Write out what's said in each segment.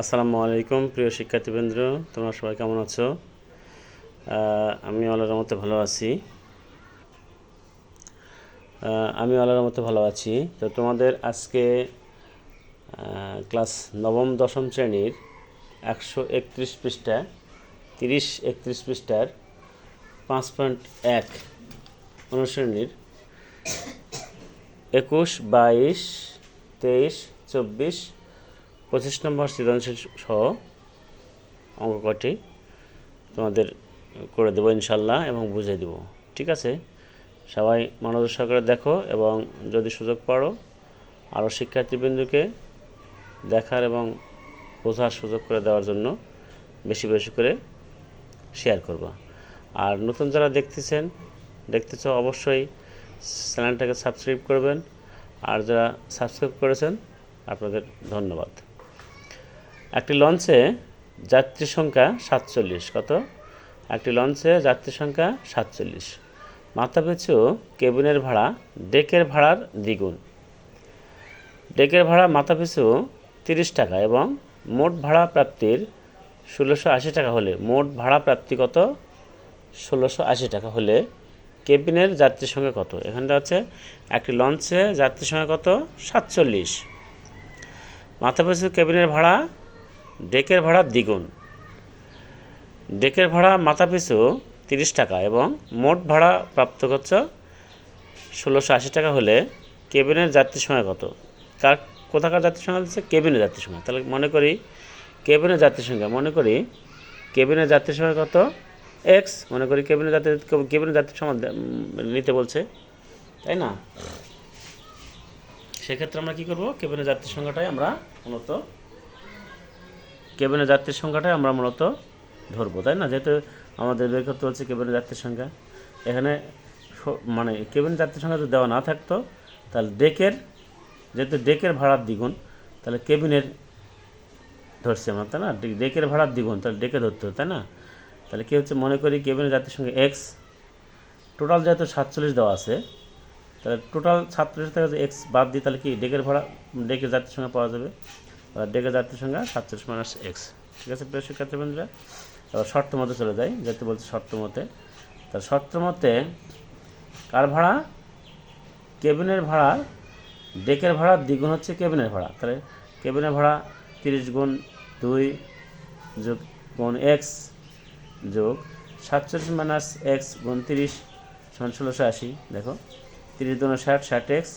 আসসালামু আলাইকুম, প্রিয় শিক্ষার্থীবৃন্দ, তোমরা সবাই কেমন আছো? আমি আল্লাহর মতো ভালো আছি। আমি আল্লাহর মতো ভালো আছি। তো তোমাদের আজকে ক্লাস নবম দশম শ্রেণির একশো একত্রিশ পৃষ্ঠা, তিরিশ একত্রিশ পৃষ্ঠার পাঁচ পয়েন্ট এক অনুশ্রেণীর একুশ, বাইশ, তেইশ, চব্বিশ পঁচিশ নম্বর সৃজনশীল সহ অঙ্ক কটি তোমাদের করে দেবো ইনশাল্লাহ এবং বুঝিয়ে দেবো। ঠিক আছে? সবাই মনোযোগ সহকারে দেখো এবং যদি সুযোগ পারো, আরও শিক্ষার্থীবৃন্দকে দেখার এবং বোঝার সুযোগ করে দেওয়ার জন্য বেশি বেশি করে শেয়ার করবা। আর নতুন যারা দেখতেছেন, দেখতেছ অবশ্যই চ্যানেলটাকে সাবস্ক্রাইব করবেন। আর যারা সাবস্ক্রাইব করেছেন, আপনাদের ধন্যবাদ। একটি লঞ্চে যাত্রী সংখ্যা সাতচল্লিশ। কত? একটি লঞ্চে যাত্রী সংখ্যা সাতচল্লিশ। মাথাপিছু কেবিনের ভাড়া, ডেকের ভাড়ার দ্বিগুণ। ডেকের ভাড়া মাথাপিছু তিরিশ টাকা এবং মোট ভাড়া প্রাপ্তির ষোলোশো আশি টাকা হলে, মোট ভাড়া প্রাপ্তি কত? ষোলোশো আশি টাকা হলে কেবিনের যাত্রীর সংখ্যা কত? এখানটা হচ্ছে একটি লঞ্চে যাত্রীর সংখ্যা কত? সাতচল্লিশ। মাথাপিছু কেবিনের ভাড়া ডেকের ভাড়া দ্বিগুণ। ডেকের ভাড়া মাথাপিছু তিরিশ টাকা এবং মোট ভাড়া প্রাপ্ত খরচ ষোলোশো আশি টাকা হলে কেবিনের যাত্রীর সংখ্যা কত? কার, কোথাকার যাত্রীর সংখ্যা হচ্ছে কেবিনের যাত্রীর সংখ্যা তাহলে মনে করি কেবিনের যাত্রীর সংখ্যা, মনে করি কেবিনের যাত্রীর সংখ্যা কত? এক্স। মনে করি কেবিনের যাত্রী, কেবিনের যাত্রীর সংখ্যা নিতে বলছে। তাই না? সেক্ষেত্রে আমরা কী করব? কেবিনের যাত্রীর সংখ্যাটাই আমরা মূলত কেবিনের যাত্রীর সংখ্যাটাই আমরা মূলত ধরবো, তাই না? যেহেতু আমাদের বের করতে হচ্ছে কেবিনের যাত্রীর সংখ্যা। এখানে মানে কেবিনের যাত্রীর সংখ্যা যদি দেওয়া না থাকতো, তাহলে ডেকের, যেহেতু ডেকের ভাড়ার দ্বিগুণ, তাহলে কেবিনের ধরছি আমরা, তাই না? ডেকের ভাড়ার দ্বিগুণ, তাহলে ডেকে ধরতে হতো তাই না? তাহলে কী হচ্ছে? মনে করি কেবিনের যাত্রীর সংখ্যা এক্স, টোটাল যেহেতু সাতচল্লিশ দেওয়া আছে, তাহলে টোটাল সাতচল্লিশ থেকে এক্স বাদ দিই, তাহলে কি ডেকের ভাড়া, ডেকের যাত্রীর সংখ্যা পাওয়া যাবে? আর ডেকের যাত্রীর সংখ্যা সাতচল্লিশ মাইনাস এক্স ঠিক আছে, প্রিয় শিক্ষার্থী বন্ধুরা এবার শর্ত মতে চলে যাই, যেহেতু বলছে শর্ত মতে। তার শর্ত মতে কার ভাড়া? কেবিনের ভাড়া, ডেকের ভাড়া দ্বিগুণ হচ্ছে কেবিনের ভাড়া। তাহলে কেবিনের ভাড়া তিরিশ গুণ দুই যোগ গুণ এক্স যোগ সাতচল্লিশ মাইনাস এক্স গুণ তিরিশ সমান ষোলোশো আশি। দেখো, তিরিশ দুনো ষাট ষাট এক্স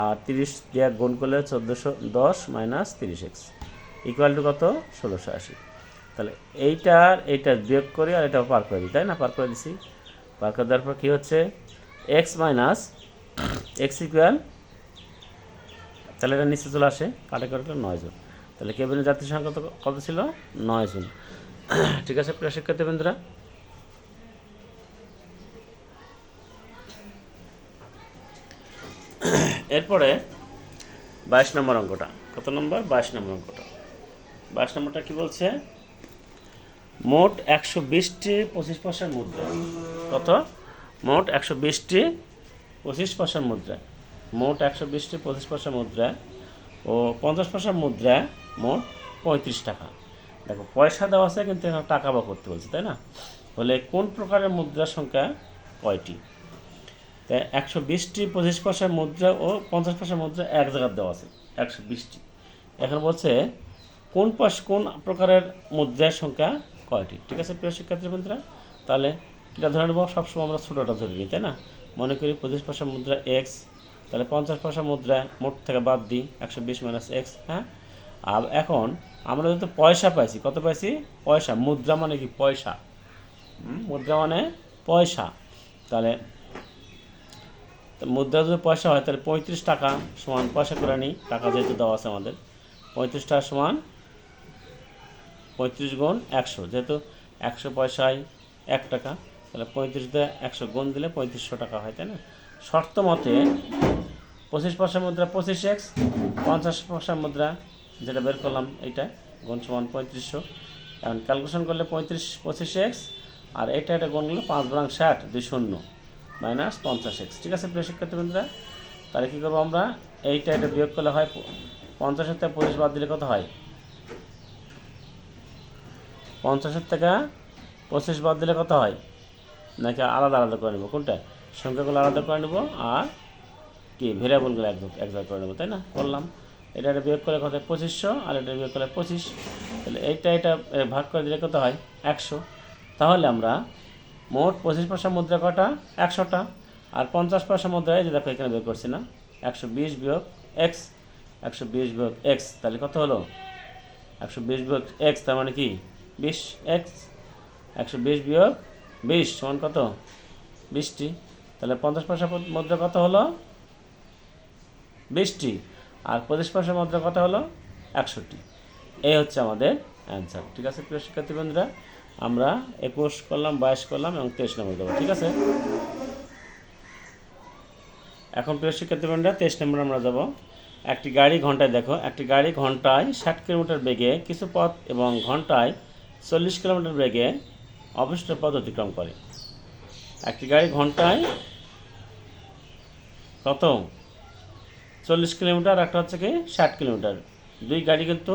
আর তিরিশ দিয়ে গুণ করলে চোদ্দোশো দশ মাইনাস তিরিশ এক্স ইকুয়াল টু কত? ষোলোশো আশি। তাহলে এইটার এইটার বিয়োগ করি আর এটা পার করে দিই, তাই না? পার করে দিছি। পার করে দেওয়ার পর কী হচ্ছে? এক্স মাইনাস এক্স ইকুয়াল তাহলে এটা নিচে চলে আসে, কাটে কাটে নয় জন। তাহলে কেবিনের যাত্রীর সংখ্যা কত কত ছিল? নয় জন। ঠিক আছে, প্রিয় শিক্ষার্থী বন্ধুরা এরপরে বাইশ নম্বর অঙ্কটা। কত নম্বর? বাইশ নম্বর অঙ্কটা। বাইশ নম্বরটা কি বলছে? মোট একশো বিশটি পঁচিশ পয়সার মুদ্রা। কত? মোট একশো বিশটি পঁচিশ পয়সার মুদ্রা। মোট একশো বিশটি পঁচিশ পয়সা মুদ্রা ও পঞ্চাশ পয়সার মুদ্রা মোট পঁয়ত্রিশ টাকা। দেখো পয়সা দেওয়া আছে কিন্তু এখানে টাকা বা করতে বলছে তাই না? হলে কোন প্রকারের মুদ্রার সংখ্যা কয়টি? একশো বিশটি পঁচিশ পয়সার মুদ্রা ও পঞ্চাশ পয়সার মুদ্রা এক জায়গায় দেওয়া আছে, একশো বিশটি। এখন বলছে, কোন পাশ কোন প্রকারের মুদ্রার সংখ্যা কয়টি? ঠিক আছে, প্রিয় শিক্ষার্থী বন্ধুরা? তাহলে এটা ধরে নেব, সবসময় আমরা ছোটোটা ধরে নিই, তাই না? মনে করি পঁচিশ পয়সা মুদ্রা এক্স তাহলে পঞ্চাশ পয়সা মুদ্রা মোট থেকে বাদ দিই, একশো বিশ মাইনাস এক্স হ্যাঁ? আর এখন আমরা যেহেতু পয়সা পাইছি, কত পাইছি? পয়সা, মুদ্রা মানে কি পয়সা? মুদ্রা মানে পয়সা। তাহলে মুদ্রা যদি পয়সা হয়, তাহলে পঁয়ত্রিশ টাকা সমান পয়সা করে নিই টাকা যেহেতু দেওয়া আছে আমাদের। পঁয়ত্রিশ টাকা সমান পঁয়ত্রিশ গুণ একশো, যেহেতু একশো পয়সায় এক টাকা, তাহলে পঁয়ত্রিশ দিয়ে একশো গুণ দিলে পঁয়ত্রিশশো টাকা হয়, তাই না? শর্ত মতে পঁচিশ পয়সা মুদ্রা পঁচিশ এক্স, পঞ্চাশ পয়সা মুদ্রা যেটা বের করলাম এইটা, গুণ সমান পঁয়ত্রিশশো। এখন ক্যালকুলেশন করলে পঁয়ত্রিশ, পঁচিশ এক্স, আর এটা এটা গুণ করলে পাঁচ বরং ষাট, দুই শূন্য। মাইনাস পঞ্চাশ এক্স। ঠিক আছে প্রিয় শিক্ষার্থী বন্ধুরা তাহলে কী করব আমরা? এইটা এটা বিয়োগ করলে হয় পঞ্চাশের থেকে পঁচিশ বাদ দিলে কত হয়? পঞ্চাশের থেকে পঁচিশ বাদ দিলে কত হয়? নাকি আলাদা আলাদা করে নেব? কোনটা? সংখ্যাগুলো আলাদা করে নেব আর কি? ভেরিয়েবলগুলো এক এক করে নেব, তাই না? করলাম। এটা এটা বিয়োগ করে কত হয়? পঁচিশশো আর এটা বিয়োগ করে পঁচিশ। তাহলে এইটা এটা ভাগ করে দিলে কত হয়? একশো। তাহলে আমরা মোট পঁচিশ পয়সা মুদ্রা কটা একশোটা। আর পঞ্চাশ পয়সা মুদ্রা, এই যে দেখো এখানে বের করছি না। একশো বিশ বিয়োগ এক্স, একশো বিশ বিয়োগ এক্স, তাহলে কত হলো? একশো বিশ বিয়োগ এক্স, তার মানে কি? বিশ এক্স, একশো বিশ বিয়োগ বিশ, সমান কত? বিশটি। তাহলে পঞ্চাশ পয়সা মধ্যে কত হলো? বিশটি। আর পঁচিশ পয়সার মধ্যে কত হলো? একশোটি। এই হচ্ছে আমাদের অ্যান্সার ঠিক আছে প্রিয় শিক্ষার্থী বন্ধুরা? আমরা একুশ করলাম, বাইশ করলাম এবং তেইশ নম্বর দেবো, ঠিক আছে? এখন প্রিয় শিক্ষার্থী বন্ধুরা, তেইশ নম্বর আমরা যাব। একটি গাড়ি ঘন্টায় দেখো, একটি গাড়ি ঘন্টায় ষাট কিলোমিটার বেগে কিছু পথ এবং ঘন্টায় চল্লিশ কিলোমিটার বেগে অবশিষ্ট পথ অতিক্রম করে। একটি গাড়ি ঘন্টায় কত? চল্লিশ কিলোমিটার, একটা হচ্ছে কি ষাট কিলোমিটার। দুই গাড়ি কিন্তু,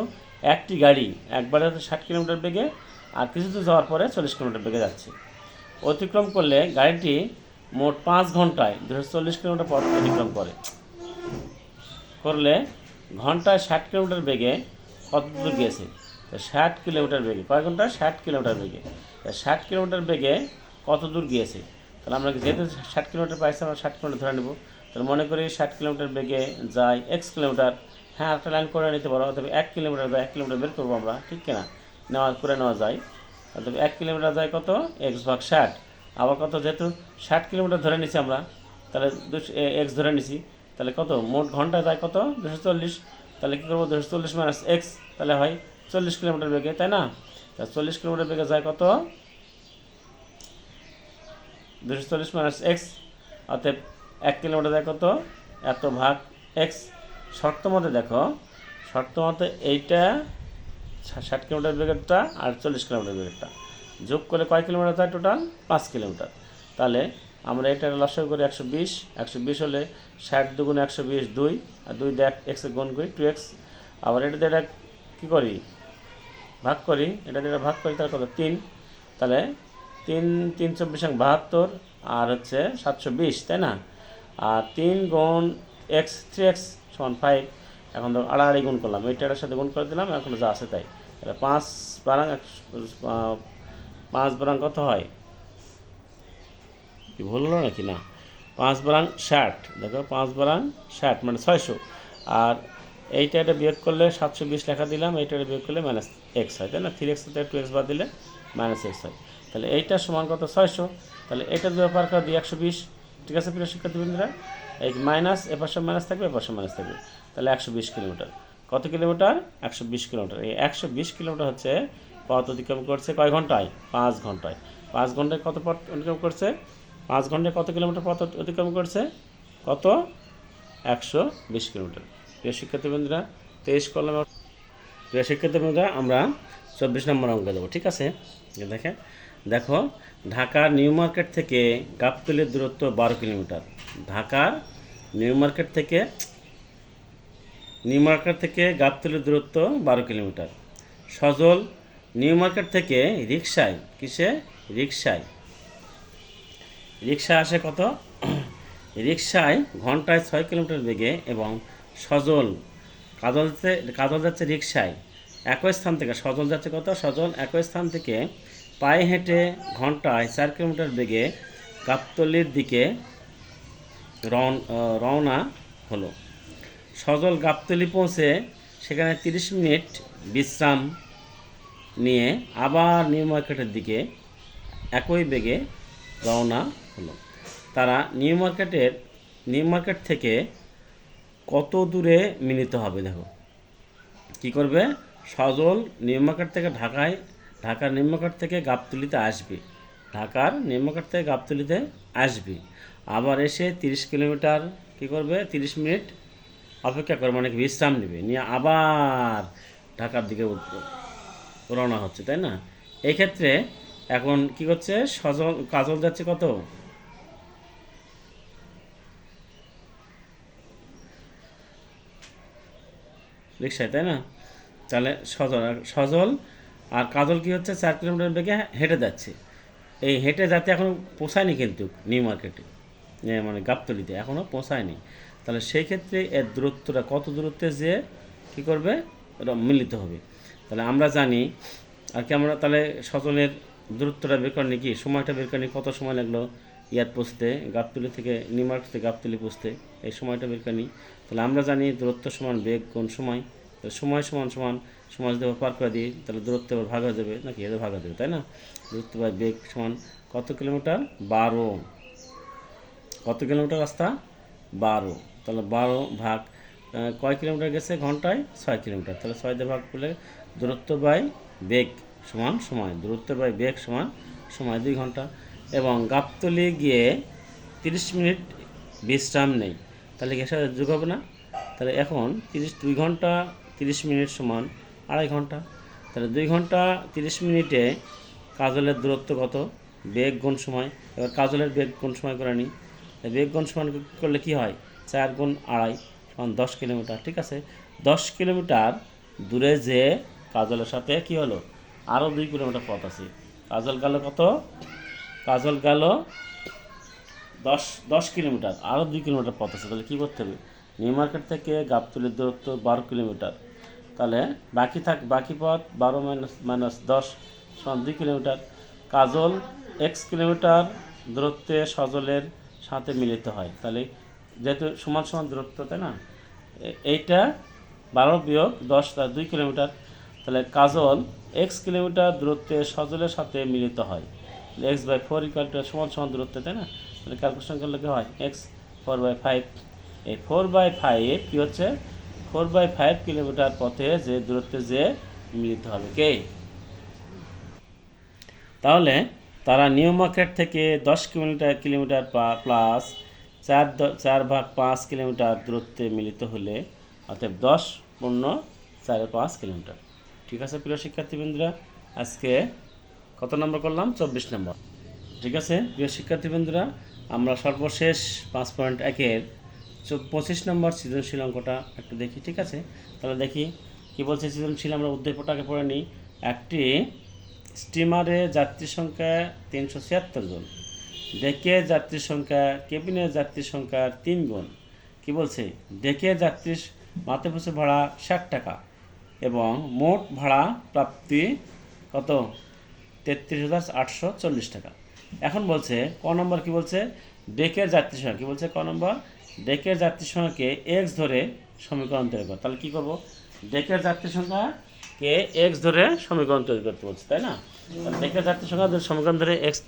একটি গাড়ি একবারে ষাট কিলোমিটার বেগে আর কিছু দূর যাওয়ার পরে চল্লিশ কিলোমিটার বেগে যাচ্ছে। অতিক্রম করলে গাড়িটি মোট পাঁচ ঘন্টায় দুশো চল্লিশ কিলোমিটার পথ অতিক্রম করে। করলে ঘন্টায় ষাট কিলোমিটার বেগে কত দূর গিয়েছে? তো ষাট কিলোমিটার বেগে, কয় ঘণ্টা? ষাট কিলোমিটার বেগে। ষাট কিলোমিটার বেগে কত দূর গিয়েছে? তাহলে আমরা যেহেতু ষাট কিলোমিটার পাইছি, আমরা ষাট কিলোমিটার ধরে নেব। তাহলে মনে করি ষাট কিলোমিটার বেগে যায় এক্স কিলোমিটার। হ্যাঁ একটা লাইন করে নিতে পারো তবে এক কিলোমিটার বা এক কিলোমিটার বের করব আমরা, ঠিক কিনা? নেওয়া করে নেওয়া যায়। তবে এক কিলোমিটার যায় কত? এক্স ভাগ ষাট। আবার কত? যেহেতু ষাট কিলোমিটার ধরে নিছি আমরা, তাহলে দুশো এক্স ধরে নিছি, তাহলে কত? মোট ঘন্টায় যায় কত? দুশো চল্লিশ। তাহলে কী করব? দুশো চল্লিশ মাইনাস এক্স, তাহলে হয় চল্লিশ কিলোমিটার বেগে, তাই না? তা চল্লিশ কিলোমিটার বেগে যায় কত? দুশো চল্লিশ মাইনাস এক্স, অতএব এক কিলোমিটার যায় কত? এত ভাগ এক্স। শর্ত মতে দেখো, শর্ত মতে এইটা ষাট কিলোমিটার বেগেরটা আর চল্লিশ কিলোমিটার বেগেরটা। যোগ করে কয় কিলোমিটার যায় টোটাল পাঁচ কিলোমিটার। তাহলে আমরা এটা লসাগু করি একশো বিশ। একশো বিশ হলে ষাট দুগুণ একশো বিশ, দুই। আর দুই দেখ এক্সে গুণ করি টু এক্স। আবার এটা দিয়ে এটা কী করি? ভাগ করি। এটা দিয়ে ভাগ করি তার কত? তিন। তাহলে তিন তিন চব্বিশ বাহাত্তর। আর হচ্ছে সাতশো বিশ, তাই না? আর তিন গুণ এক্স, থ্রি এক্স সমান ফাইভ। এখন ধরো আড়াআড়ি গুণ করলাম এইটার সাথে গুণ করে দিলাম, এখন যা আছে তাই। তাহলে পাঁচ বারাং পাঁচ বারাং কত হয়? কি ভুল হলো নাকি? না। পাঁচ বারাং ষাট, দেখো পাঁচ বারাং ষাট মানে ছয়শো। আর এইটা এটা বিয়োগ করলে সাতশো বিশ লেখা দিলাম এইটা এটা বিয়োগ করলে মাইনাস এক্স হয়, তাই না? থ্রি এক্স থেকে টু এক্স বাদ দিলে মাইনাস এক্স হয়। তাহলে এইটা সমান কত? ছয়শো। তাহলে এটা ব্যাপার করে দুই, একশো বিশ। ঠিক আছে প্রিয় শিক্ষার্থীবৃন্দরা? এই মাইনাস এ পাশে মাইনাস থাকবে, এ পাশে মাইনাস থাকবে। তাহলে একশো বিশ কিলোমিটার। কত কিলোমিটার? একশো বিশ কিলোমিটার। এই একশো বিশ কিলোমিটার হচ্ছে পথ অতিক্রম করছে কয় ঘন্টায়? পাঁচ ঘন্টায়। পাঁচ ঘন্টায় কত পথ অতিক্রম করছে? পাঁচ ঘন্টায় কত কিলোমিটার পথ অতিক্রম করছে? কত? একশো বিশ কিলোমিটার। প্রিয় শিক্ষার্থীবৃন্দরা, তেইশ কলম প্রিয় শিক্ষার্থীবৃন্দরা, আমরা চব্বিশ নম্বর অঙ্ক দেবো, ঠিক আছে? দেখে দেখো, ঢাকার নিউ মার্কেট থেকে গাবতলির দূরত্ব বারো কিলোমিটার। ঢাকার নিউ মার্কেট থেকে নিউ মার্কেট থেকে গাবতলির দূরত্ব বারো কিলোমিটার। সজল নিউ মার্কেট থেকে রিক্সায় কিসে? রিক্সায় রিক্সা আসে কত? রিক্সায় ঘন্টায় ছয় কিলোমিটার বেগে এবং সজল কাজল যাচ্ছে কাজল যাচ্ছে রিক্সায় একই স্থান থেকে, সজল যাচ্ছে কত? সজল একই স্থান থেকে পায়ে হেঁটে ঘন্টায় চার কিলোমিটার বেগে গাবতলির দিকে রওনা হলো। সজল গাবতলি পৌঁছে সেখানে তিরিশ মিনিট বিশ্রাম নিয়ে আবার নিউ মার্কেটের দিকে একই বেগে রওনা হলো। তারা নিউ মার্কেটের, নিউ মার্কেট থেকে কত দূরে মিলিত হবে দেখো। কি করবে? সজল নিউ মার্কেট থেকে ঢাকায়, ঢাকার নিউ মার্কেট থেকে গাবতলিতে আসবে। ঢাকার নিউ মার্কেট থেকে গাবতলিতে আসবে। আবার এসে তিরিশ কিলোমিটার কি করবে? তিরিশ মিনিট অপেক্ষা করবে মানে কি? বিশ্রাম নেবে। নিয়ে আবার ঢাকার দিকে রওনা হচ্ছে, তাই না? এই ক্ষেত্রে এখন কি করছে? সজল, কাজল যাচ্ছে কত? রিক্সায় তাই না? তাহলে সজল সজল আর কাজল কি হচ্ছে? চার কিলোমিটার বেগে হেঁটে যাচ্ছে। এই হেঁটে যাতে এখনও পৌঁছায়নি কিন্তু নিউ মার্কেটে। মানে গাবতলিতে এখনও পৌঁছায়নি তাহলে সেই ক্ষেত্রে এর দূরত্বটা কত দূরত্বে যে কী করবে? মিলিত হবে। তাহলে আমরা জানি আর কি আমরা তাহলে সজলের দূরত্বটা বের করেনি কি? সময়টা বের করেনি, কত সময় লাগল? ইয়াত পৌঁছতে, গাবতুলি থেকে নিউ মার্কেট থেকে গাবতলি পৌঁছতে এই সময়টা বের করেনি। তাহলে আমরা জানি দূরত্ব সমান বেগ কোন সময়। তাহলে সময় সমান সমান, সময় যদি পার করে দিই, তাহলে দূরত্ব আবার ভাগ হয়ে যাবে। নাকি? এদের ভাগ হয়ে যাবে, তাই না? দূরত্ব বাই বেগ সমান কত কিলোমিটার? বারো। কত কিলোমিটার রাস্তা? বারো। তাহলে বারো ভাগ কয় কিলোমিটার গেছে ঘন্টায়? ছয় কিলোমিটার। তাহলে ছয় দিয়ে ভাগ করলে দূরত্ব বাই বেগ সমান সময়। দূরত্ব বাই বেগ সমান সময়, দুই ঘণ্টা। এবং গাবতলি গিয়ে তিরিশ মিনিট বিশ্রাম নেই। তাহলে এর সাথে যোগ হবে না? তাহলে এখন তিরিশ, দুই ঘণ্টা তিরিশ মিনিট সমান আড়াই ঘণ্টা। তাহলে দুই ঘণ্টা তিরিশ মিনিটে কাজলের দূরত্ব কত? বেগ গুণ সময়। এবার কাজলের বেগ গুণ সময় করে নিই। বেগ গুণ সমান করলে কি হয়? চার গুণ আড়াই সমান দশ কিলোমিটার, ঠিক আছে? দশ কিলোমিটার দূরে যে কাজলের সাথে কি হলো? আরও দুই কিলোমিটার পথ আছে। কাজল গেল কত? কাজল গেল দশ দশ কিলোমিটার আরও দুই কিলোমিটার পথ আছে। তাহলে কী করতে হবে? নিউ মার্কেট থেকে গাবতলির দূরত্ব বারো কিলোমিটার। তাহলে বাকি থাক, বাকি পথ বারো মাইনাস মাইনাস দশ সমান দুই কিলোমিটার। কাজল এক্স কিলোমিটার দূরত্বে সজলের সাথে মিলিত হয়। তাহলে যেহেতু সমান সমান দূরত্ব, তাই না? এইটা বারো বিয়োগ দশ দুই কিলোমিটার। তাহলে কাজল এক্স কিলোমিটার দূরত্বে সজলের সাথে মিলিত হয়। X by four equal two সমান সমান দূরত্ব, তাই না? তাহলে ক্যালকুলেশন করলে কি হয়? এক্স ফোর বাই ফাইভ এই ফোর বাই ফাইভ কী হচ্ছে? ফোর বাই ফাইভ কিলোমিটার পথে যে দূরত্বে যে মিলিত হবে, কে? তাহলে তারা নিউ মার্কেট থেকে দশ কিলোমিটার কিলোমিটার প্লাস চার চার ভাগ পাঁচ কিলোমিটার দূরত্বে মিলিত হলে অর্থাৎ দশ পূর্ণ চার পাঁচ কিলোমিটার। ঠিক আছে প্রিয় শিক্ষার্থীবৃন্দরা? আজকে কত নম্বর করলাম? চব্বিশ নম্বর। ঠিক আছে প্রিয় শিক্ষার্থীবৃন্দরা? আমরা সর্বশেষ পাঁচ পয়েন্ট একের পঁচিশ নম্বর সৃজনশীল অঙ্কটা একটু দেখি, ঠিক আছে? তাহলে দেখি কি বলছে সৃজনশীল, আমরা উদ্দীপটাকে পড়ে নিই। একটি স্টিমারে যাত্রী সংখ্যা তিনশো ছিয়াত্তর জন। ডেকে যাত্রীর সংখ্যা কেবিনে যাত্রীর সংখ্যা তিন গুণ। কি বলছে? ডেকে যাত্রীর মাথা পিছু ভাড়া ষাট টাকা এবং মোট ভাড়া প্রাপ্তি কত? তেত্রিশ হাজার আটশো চল্লিশ টাকা। এখন বলছে, ক নম্বর কি বলছে? ডেকের যাত্রী সংখ্যা। কি বলছে ক নম্বর? ডেকের যাত্রী সংখ্যাকে এক্স ধরে সমীকরণ তৈরি কর তাহলে কী করব? ডেকের যাত্রী সংখ্যা কে এক্স ধরে সমীকরণ তৈরি করতে বলছে, তাই না? ডেকের যাত্রী সংখ্যা সমীকরণ ধরে এক্স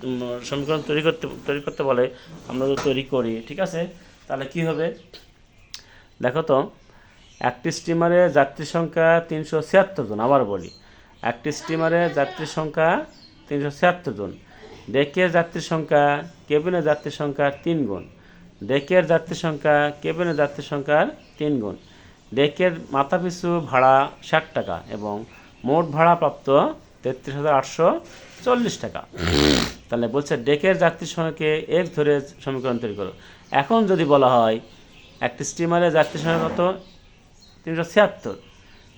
সমীকরণ তৈরি করতে তৈরি করতে বলে, আমরা তো তৈরি করি, ঠিক আছে? তাহলে কি হবে? দেখো তো, একটি স্টিমারে যাত্রী সংখ্যা তিনশো ছিয়াত্তর জন, আবার বলি। একটি স্টিমারে যাত্রী সংখ্যা তিনশো ছিয়াত্তর জন। ডেকের যাত্রী সংখ্যা কেবিনের যাত্রী সংখ্যার তিন গুণ। ডেকের যাত্রী সংখ্যা কেবিনের যাত্রী সংখ্যার তিন গুণ। ডেকের মাথাপিছু ভাড়া ষাট টাকা এবং মোট ভাড়া প্রাপ্ত তেত্রিশ হাজার আটশো চল্লিশ টাকা। তাহলে বলছে, ডেকের যাত্রীর সংখ্যাকে এক ধরে সমীকরণ তৈরি করো। এখন যদি বলা হয়, একটি স্টিমারের যাত্রীর সংখ্যা কত? তিনশো ছিয়াত্তর।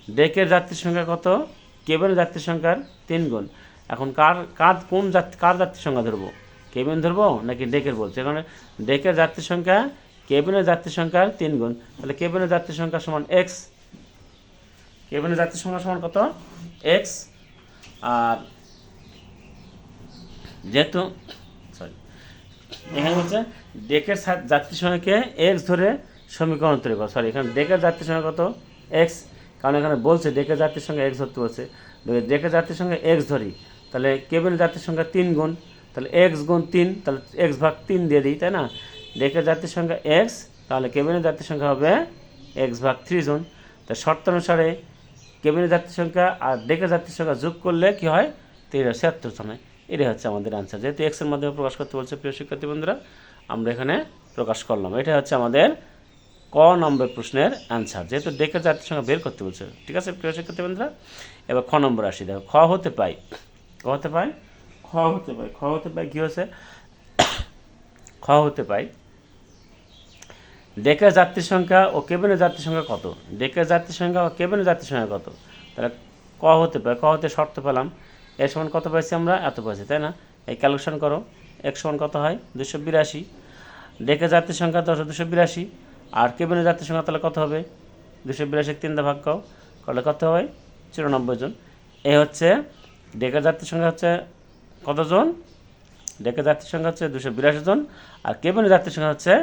ডেকের যাত্রীর সংখ্যা কত? কেবিনের যাত্রীর সংখ্যার তিন গুণ। এখন কার কার, কোন যাত্রী, কার যাত্রীর সংখ্যা ধরবো? কেবিন ধরবো নাকি ডেকের বলছে? এখানে ডেকের যাত্রীর সংখ্যা কেবিনের যাত্রীর সংখ্যার তিন গুণ। তাহলে কেবিনের যাত্রীর সংখ্যা সমান এক্স কেবিনের যাত্রীর সংখ্যা সমান কত? এক্স আর যেহেতু সরি এখানে বলছে, ডেকের যাত্রী সংখ্যাকে এক্স ধরে সমীকরণ তৈরি করা। সরি এখানে ডেকের যাত্রী সংখ্যা কত? এক্স কারণ এখানে বলছে ডেকের যাত্রীর সঙ্গে এক্স ধরতে বলছে। ডেকের যাত্রীর সংখ্যা এক্স ধরি, তাহলে কেবিনের যাত্রীর সংখ্যা তিন গুণ। তাহলে এক্স গুণ তিন, তাহলে এক্স ভাগ তিন দিয়ে দিই, তাই না? ডেকের যাত্রীর সংখ্যা এক্স তাহলে কেবিনের যাত্রীর সংখ্যা হবে এক্স ভাগ থ্রি জন তা শর্ত অনুসারে কেবিনের যাত্রীর সংখ্যা আর ডেকে যাত্রীর সংখ্যা যোগ করলে কি হয়? তেরো ছিয়াত্তর জন এটাই হচ্ছে আমাদের আনসার যেহেতু এক্সের মাধ্যমে প্রকাশ করতে বলছে, প্রিয় শিক্ষার্থী বন্ধুরা, আমরা এখানে প্রকাশ করলাম। এটা হচ্ছে আমাদের ক নম্বর প্রশ্নের অ্যান্সার যেহেতু ডেকে যাত্রীর সংখ্যা বের করতে বলছে, ঠিক আছে, প্রিয় শিক্ষার্থী বন্ধুরা? এবার খ নম্বর আসি। দেখো, খ হতে পাই ক হতে পাই খ হতে পাই খ হতে পাই কী হচ্ছে খ হতে পাই ডেকের যাত্রী সংখ্যা ও কেবিনের যাত্রী সংখ্যা কত? ডেকের যাত্রী সংখ্যা ও কেবিনের যাত্রী সংখ্যা কত? তাহলে ক হতে পারে, ক হতে শর্ত পেলাম। এর সমান কত পাইছি আমরা? এত পাইছি, তাই না? এই ক্যালকুলেশন করো। এক সমান কত হয়? দুশো বিরাশি। ডেকে জাতির সংখ্যা দশ দুশো বিরাশি। আর কেবিনের জাতির সংখ্যা তাহলে কত হবে? দুশো বিরাশি তিন দা ভাগ কাও করলে কত হয়? চুরানব্বই জন। এ হচ্ছে, ডেকে জাতির সংখ্যা হচ্ছে কতজন ডেকে জাতির সংখ্যা হচ্ছে দুশো বিরাশি জন। আর কেবিনের জাতির সংখ্যা হচ্ছে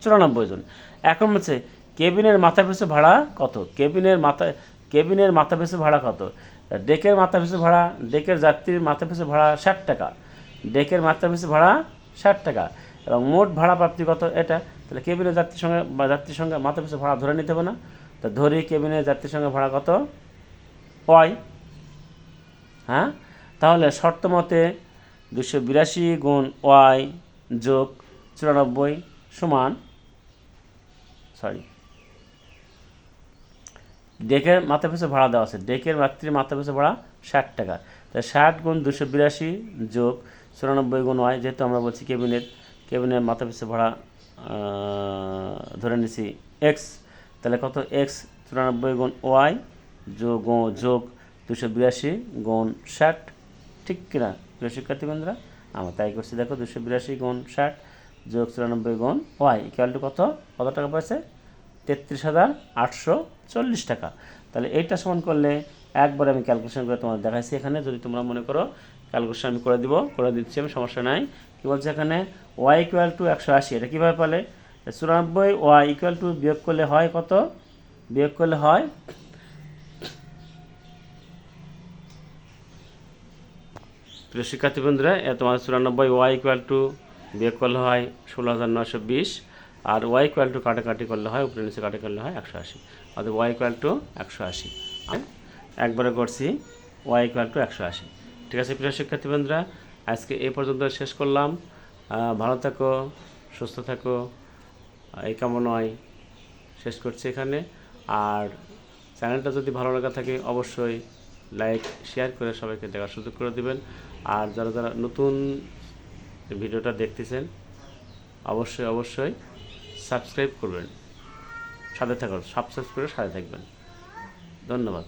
চুরানব্বই জন। এখন হচ্ছে কেবিনের মাথা পিছু ভাড়া কত? কেবিনের মাথা কেবিনের মাথা পিছু ভাড়া কত? ডেকের মাথা পিছু ভাড়া, ডেকের যাত্রীর মাথা পিছু ভাড়া ষাট টাকা। ডেকের মাথা পিছু ভাড়া ষাট টাকা। এবং মোট ভাড়া প্রাপ্তি কত? এটা। তাহলে কেবিনের যাত্রীর সঙ্গে, বা যাত্রীর সঙ্গে মাথা পিছু ভাড়া ধরে নিতে হবে না। তো ধরে কেবিনের যাত্রীর সঙ্গে ভাড়া কত? ওয়াই। হ্যাঁ? তাহলে শর্ত মতে দুশো বিরাশি গুণ ওয়াই যোগ চুরানব্বই সমান সরি। ডেকের মাথা পিছু ভাড়া দেওয়া আছে। ডেকের মাতৃ মাথা পিছু ভাড়া ষাট টাকা। তাই ষাট গুণ দুশো বিরাশি যোগ চুরানব্বই গুণ ওয়াই যেহেতু আমরা বলছি কেবিনের কেবিনের মাথা পিছু ভাড়া ধরে নিছি এক্স। তাহলে কত? এক্স চুরানব্বই গুণ ওয়াই যোগ যোগ দুশো বিরাশি গুণ ষাট। ঠিক কিনা? প্রিয় শিক্ষার্থীবৃন্দরা, আমরা তাই করছি। দেখো, দুশো বিরাশি গুণ ষাট যোগ চুরানব্বই গুণ ওয়াই ইকুয়াল টু কত? কত টাকা পাইছে তেত্রিশ হাজার আটশো চল্লিশ টাকা। তাহলে এইটা সমান করলে একবার আমি ক্যালকুলেশন করে তোমাদের দেখাইছি এখানে। যদি তোমরা মনে করো ক্যালকুলেশন আমি করে দিব, করে দিচ্ছি আমি, সমস্যা নাই। কী বলছে এখানে? ওয়াই ইকুয়াল টু একশো আশি, এটা কীভাবে পালে? চুরানব্বই, ওয়াই ইকুয়াল টু বিয়োগ করলে হয় কত? বিয়োগ করলে হয় প্রিয় শিক্ষার্থী বন্ধুরা তোমার চুরানব্বই, ওয়াই ইকুয়াল টু বিয়োগ করলে হয় ষোলো হাজার নশো বিশ আর ওয়াই কোয়াল টু কাটাকাটি করলে হয়, উপরে নিচে কাটা করলে হয় একশো আশি। অর্থাৎ ওয়াই ইকুয়াল টু একশো আশি। একবারে করছি ওয়াই ইকুয়াল টু একশো আশি। ঠিক আছে, প্রিয় শিক্ষার্থী বন্ধুরা, আজকে এ পর্যন্ত শেষ করলাম। ভালো থাকো, সুস্থ থাকো। এই কামনায় শেষ করছি এখানে। আর চ্যানেলটা যদি ভালো লাগা থাকে, অবশ্যই লাইক শেয়ার করে সবাইকে দেখার সুযোগ করে দিবেন। আর যারা যারা নতুন ভিডিওটা দেখতেছেন অবশ্যই অবশ্যই সাবস্ক্রাইব করবেন। সাথে থাকুন সাবস্ক্রাইব করে সাথে থাকবেন। ধন্যবাদ।